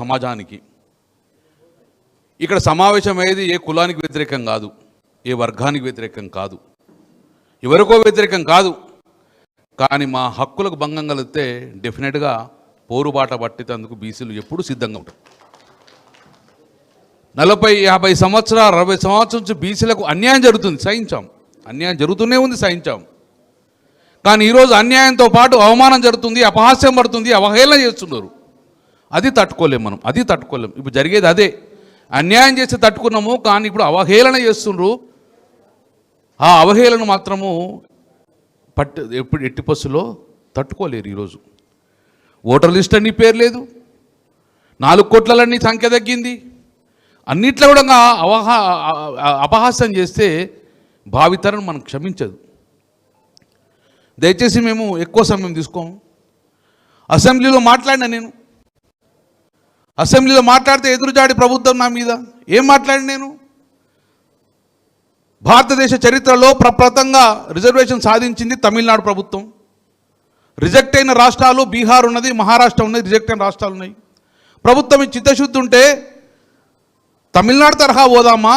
సమాజానికి. ఇక్కడ సమావేశం అయ్యేది ఏ కులానికి వ్యతిరేకం కాదు. ఏ వర్గానికి వ్యతిరేకం కాదు. ఎవరికో వ్యతిరేకం కాదు. కానీ మా హక్కులకు భంగం కలిగితే డెఫినెట్గా పోరుబాట పట్టేటందుకు బీసీలు ఎప్పుడు సిద్ధంగా ఉంటారు. నలభై యాభై సంవత్సరాలు అరవై సంవత్సరం నుంచి బీసీలకు అన్యాయం జరుగుతుంది. సహించాం. అన్యాయం జరుగుతూనే ఉంది సహించాం. కానీ ఈరోజు అన్యాయంతో పాటు అవమానం జరుగుతుంది అపహాస్యం పడుతుంది అవహేళన చేస్తున్నారు. అది తట్టుకోలేం మనం అది తట్టుకోలేం. ఇప్పుడు జరిగేది అదే. అన్యాయం చేసి తట్టుకున్నాము కానీ ఇప్పుడు అవహేళన చేస్తుండ్రు. ఆ అవహేళన మాత్రము పట్టు ఎప్పుడు ఎట్టి బస్సులో తట్టుకోలేరు ఈరోజు. ఓటర్ లిస్ట్ అన్ని పేరు లేదు. నాలుగు కోట్లన్నీ సంఖ్య తగ్గింది. అన్నిట్లో కూడా అవహా అపహాస్యం చేస్తే భావితరం మనం క్షమించదు. దయచేసి మేము ఎక్కువ సమయం తీసుకోము. అసెంబ్లీలో మాట్లాడినా నేను. అసెంబ్లీలో మాట్లాడితే ఎదురుజాడి ప్రభుత్వం నా మీద. ఏం మాట్లాడి నేను? భారతదేశ చరిత్రలో ప్రప్రథంగా రిజర్వేషన్ సాధించింది తమిళనాడు ప్రభుత్వం. రిజెక్ట్ అయిన రాష్ట్రాలు బీహార్ ఉన్నది మహారాష్ట్ర ఉన్నది రిజెక్ట్ అయిన రాష్ట్రాలు ఉన్నాయి. ప్రభుత్వం చిత్తశుద్ధి ఉంటే తమిళనాడు తరహా పోదామా?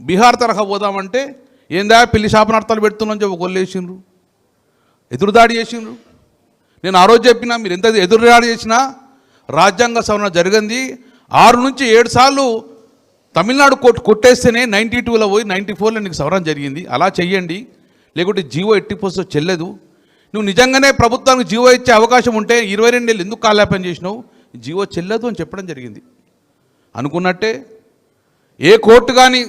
బీహార్ తరహా పోదామంటే ఏందా పిల్లి శాపనార్థాలు పెడుతున్నాం చెప్పి కొల్లేసిండ్రు ఎదురుదాడి చేసిండ్రు. నేను ఆ రోజు చెప్పినా మీరు ఎంత ఎదురుదాడి చేసినా రాజ్యాంగ సవరణ జరిగింది. ఆరు నుంచి ఏడు సార్లు తమిళనాడు కోర్టు కొట్టేస్తేనే నైంటీ టూలో పోయి నైంటీ ఫోర్లో నీకు సవరణ జరిగింది. అలా చెయ్యండి. లేకుంటే జీవో ఎట్టి పోస్తో చెల్లదు. నువ్వు నిజంగానే ప్రభుత్వానికి జీవో ఇచ్చే అవకాశం ఉంటే ఇరవై రెండేళ్ళు ఎందుకు కాలాపం చేసినావు? జీవో చెల్లదు అని చెప్పడం జరిగింది. అనుకున్నట్టే ఏ కోర్టు కానీ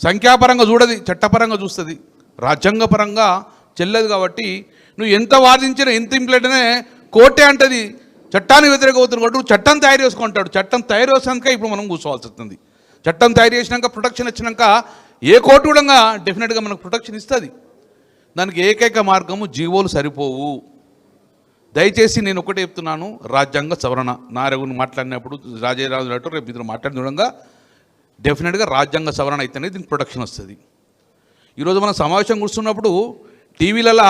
సంఖ్యాపరంగా చూడది చట్టపరంగా చూస్తుంది. రాజ్యాంగపరంగా చెల్లదు కాబట్టి నువ్వు ఎంత వాదించినా ఎంత ఇంప్లెంట్నే కోర్టే అంటది. చట్టానికి వ్యతిరేక అవుతుంది చట్టం తయారు చేసుకుంటాడు. చట్టం తయారు చేసాక ఇప్పుడు మనం కూర్చోవాల్సి వస్తుంది. చట్టం తయారు చేసినాక ప్రొటెక్షన్ ఇచ్చినాక ఏ కోర్టు కూడా డెఫినెట్గా మనకు ప్రొటెక్షన్ ఇస్తుంది. దానికి ఏకైక మార్గము జీవోలు సరిపోవు. దయచేసి నేను ఒకటే చెప్తున్నాను రాజ్యాంగ సవరణ. నారగుని మాట్లాడినప్పుడు రాజేరాజు అటు రేపు ఇద్దరు మాట్లాడిన చూడంగా డెఫినెట్గా రాజ్యాంగ సవరణ అయితేనే దీనికి ప్రొటెక్షన్ వస్తుంది. ఈరోజు మనం సమావేశం కూర్చున్నప్పుడు టీవీలలో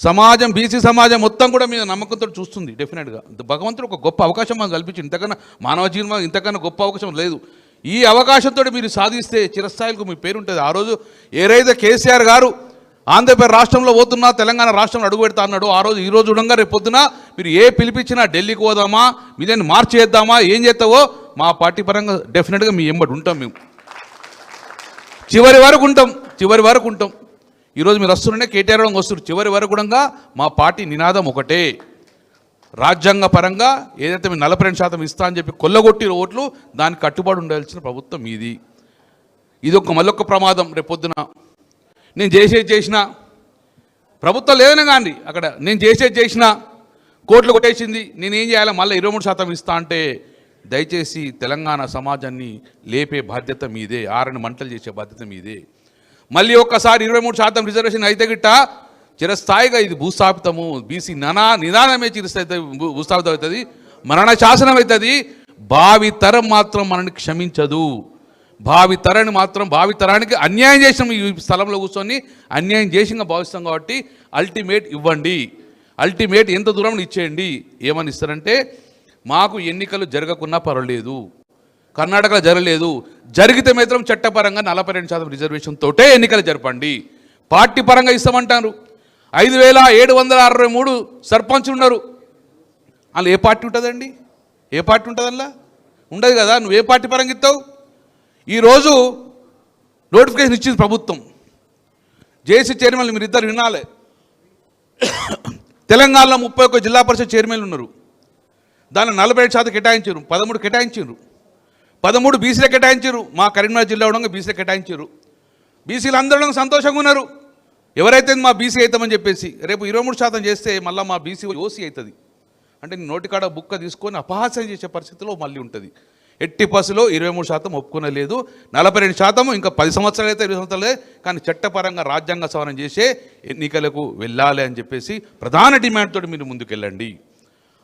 సమాజం బీసీ సమాజం మొత్తం కూడా మీద నమ్మకంతో చూస్తుంది డెఫినెట్గా భగవంతుడు ఒక గొప్ప అవకాశం మనకు కల్పించింది ఇంతకన్నా మానవ జీవనం ఇంతకన్నా గొప్ప అవకాశం లేదు. ఈ అవకాశంతో మీరు సాధిస్తే చిరస్థాయిలకు మీ పేరు ఉంటుంది ఆ రోజు ఏదైతే కేసీఆర్ గారు ఆంధ్రప్రదేశ్ రాష్ట్రంలో పోతున్నా తెలంగాణ రాష్ట్రంలో అడుగు పెడతా అన్నాడు ఆ రోజు ఈ రోజు ఉండగా రేపు పొద్దున మీరు ఏ పిలిపించినా ఢిల్లీకి పోదామా మీదని మార్చి చేద్దామా ఏం చేస్తావో మా పార్టీ పరంగా డెఫినెట్గా మీ ఎంబడి ఉంటాం మేము. చివరి వరకు ఉంటాం చివరి వరకు ఉంటాం. ఈరోజు మీరు వస్తుండే కేటీఆర్ గారు వస్తారు చివరి వరకు కూడా మా పార్టీ నినాదం ఒకటే. రాజ్యాంగ పరంగా ఏదైతే మీరు నలభై రెండు శాతం ఇస్తా అని చెప్పి కొల్లగొట్టిన ఓట్లు దానికి కట్టుబడి ఉండాల్సిన ప్రభుత్వం మీది ఇది ఒక మళ్ళొక్క ప్రమాదం రేపొద్దున నేను చేసేది చేసిన ప్రభుత్వం లేదనే కానీ అక్కడ. నేను చేసేది చేసిన కోట్లు కొట్టేసింది. నేనేం చేయాలి? మళ్ళీ ఇరవై మూడు శాతం ఇస్తా అంటే దయచేసి తెలంగాణ సమాజాన్ని లేపే బాధ్యత మీదే ఆరని మంటలు చేసే బాధ్యత మీదే. మళ్ళీ ఒక్కసారి ఇరవై మూడు శాతం రిజర్వేషన్ అయితే గిట్ట చిరస్థాయిగా ఇది భూస్థాపితము బీసీ ననా నిదానమే చిరస్థాయి భూస్థాపితం అవుతుంది. మరణ శాసనం అవుతుంది. భావి తరం మాత్రం మనని క్షమించదు. భావి తరాన్ని మాత్రం భావి తరానికి అన్యాయం చేసినాం ఈ స్థలంలో కూర్చొని అన్యాయం చేసింగా భావిస్తాం కాబట్టి అల్టిమేట్ ఇవ్వండి. అల్టిమేట్ ఎంత దూరం ఇచ్చేయండి. ఏమని ఇస్తారంటే మాకు ఎన్నికలు జరగకున్నా పర్వాలేదు. కర్ణాటకలో జరగలేదు. జరిగితే మాత్రం చట్టపరంగా నలభై రెండు శాతం రిజర్వేషన్ తోటే ఎన్నికలు జరపండి. పార్టీ పరంగా ఇస్తామంటారు. ఐదు వేల ఏడు వందల అరవై మూడు సర్పంచ్ ఉన్నారు. అందులో ఏ పార్టీ ఉంటుందండి? ఏ పార్టీ ఉంటుంది ఉండదు కదా. నువ్వు ఏ పార్టీ పరంగా ఇస్తావు? ఈరోజు నోటిఫికేషన్ ఇచ్చింది ప్రభుత్వం. జేసీ చైర్మన్ మీరు ఇద్దరు వినాలి. తెలంగాణలో ముప్పై ఒక్క జిల్లా పరిషత్ చైర్మన్లు ఉన్నారు. దాన్ని నలభై ఐదు శాతం కేటాయించారు. పదమూడు కేటాయించారు. పదమూడు బీసీలే కేటాయించారు. మా కరీంనగర్ జిల్లా ఉండగా బీసీలే కేటాయించారు. బీసీలు అందరూ సంతోషంగా ఉన్నారు. ఎవరైతే మా బీసీ అవుతామని చెప్పేసి రేపు ఇరవై మూడు శాతం చేస్తే మళ్ళీ మా బీసీ ఓసీ అవుతుంది. అంటే నోటికాడ బుక్క తీసుకొని అపహాస్యం చేసే పరిస్థితిలో మళ్ళీ ఉంటుంది. ఎట్టి పసులో ఇరవై మూడు శాతం ఒప్పుకునే లేదు. నలభై రెండు శాతం ఇంకా పది సంవత్సరాలు అయితే ఇరవై సంవత్సరాలే కానీ చట్టపరంగా రాజ్యాంగ సవరణ చేసే ఎన్నికలకు వెళ్ళాలి అని చెప్పేసి ప్రధాన డిమాండ్ తోటి మీరు ముందుకెళ్ళండి.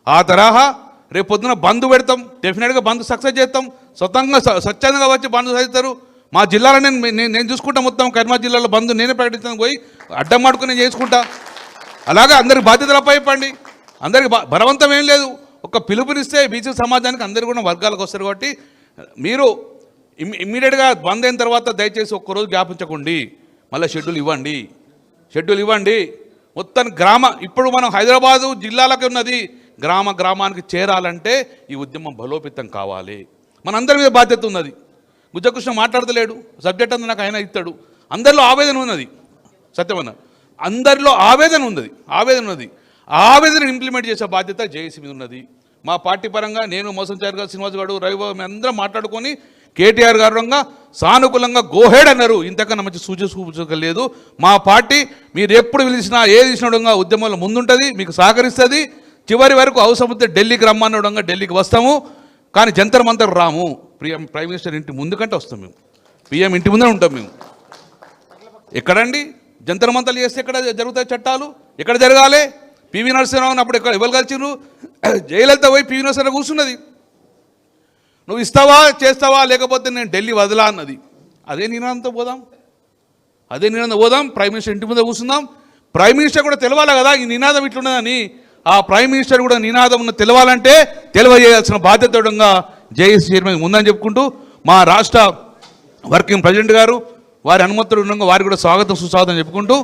ఆ తరహా రేపు పొద్దున బంద్ పెడతాం డెఫినెట్గా బంద్ సక్సెస్ చేస్తాం. సొంతంగా స్వచ్ఛందంగా వచ్చి బంద్ చేస్తారు మా జిల్లాలో నేను నేను నేను చూసుకుంటా మొత్తం కర్మా జిల్లాలో బంద్ నేనే ప్రకటించాను పోయి అడ్డం మాడుకుని నేను చేసుకుంటా. అలాగే అందరికి బాధ్యతలు అప్పయిప్పండి అందరికి బ- బలవంతం ఏం లేదు. ఒక పిలుపునిస్తే బీసీ సమాజానికి అందరు కూడా వర్గాలకు వస్తారు కాబట్టి మీరు ఇమ్ ఇమ్మీడియట్గా బంద్ అయిన తర్వాత దయచేసి ఒక్కరోజు జ్ఞాపించకండి. మళ్ళీ షెడ్యూల్ ఇవ్వండి. షెడ్యూల్ ఇవ్వండి. మొత్తం గ్రామ ఇప్పుడు మనం హైదరాబాదు జిల్లాలకు ఉన్నది. గ్రామ గ్రామానికి చేరాలంటే ఈ ఉద్యమం బలోపేతం కావాలి. మనందరి మీద బాధ్యత ఉన్నది. బుజ్జకృష్ణ మాట్లాడతలేడు. సబ్జెక్ట్ అంతా నాకు ఆయన ఇస్తాడు. అందరిలో ఆవేదన ఉన్నది. సత్యమన్న. అందరిలో ఆవేదన ఉన్నది. ఆవేదన ఉన్నది. ఆవేదన ఇంప్లిమెంట్ చేసే బాధ్యత జేఏసీ మీద ఉన్నది. మా పార్టీ పరంగా నేను మోసంచారి గారు శ్రీనివాస్ గారు రవిబాబు మేము అందరం మాట్లాడుకొని కేటీఆర్ గారు సానుకూలంగా గోహెడ్ అన్నారు. ఇంతకన్నా మంచి సూచన చూపించలేదు లేదు మా పార్టీ మీరు ఎప్పుడు పిలిచినా ఏది ఇచ్చినడంగా ఉద్యమంలో ముందుంటుంది మీకు సహకరిస్తుంది. చివరి వరకు అవసరం ఉంటే ఢిల్లీకి రమ్మన్నడంగా ఢిల్లీకి వస్తాము. కానీ జంతర్ మంతర్ రాము. ప్రియం ప్రైమ్ మినిస్టర్ ఇంటి ముందు కంటే వస్తాం మేము. పిఎం ఇంటి ముందే ఉంటాం మేము. ఎక్కడండి? జంతర్ మంతర్లు చేస్తే ఎక్కడ జరుగుతాయి చట్టాలు? ఎక్కడ జరగాలి? పివి నరసింహరావు అప్పుడు ఎక్కడ ఎవరు కలిసిరు జయలలిత పోయి పివి నరసింహరావు కూర్చున్నది. నువ్వు ఇస్తావా చేస్తావా? లేకపోతే నేను ఢిల్లీ వదలా అన్నది. అదే నినాదంతో పోదాం. అదే నినాదం పోదాం. ప్రైమ్ మినిస్టర్ ఇంటి ముందే కూర్చుందాం. ప్రైమ్ మినిస్టర్ కూడా తెలవాలి కదా? ఈ నినాదం ఇట్లున్నదని. ఆ ప్రైమ్ మినిస్టర్ కూడా నినాదం ఉన్న తెలవాలంటే తెలియజేయాల్సిన బాధ్యతగా జేఏసీ చైర్మన్ ఉందని చెప్పుకుంటూ మా రాష్ట్ర వర్కింగ్ ప్రెసిడెంట్ గారు వారి అనుమతులు ఉండగా వారికి కూడా స్వాగతం సుస్వాగతం చెప్పుకుంటూ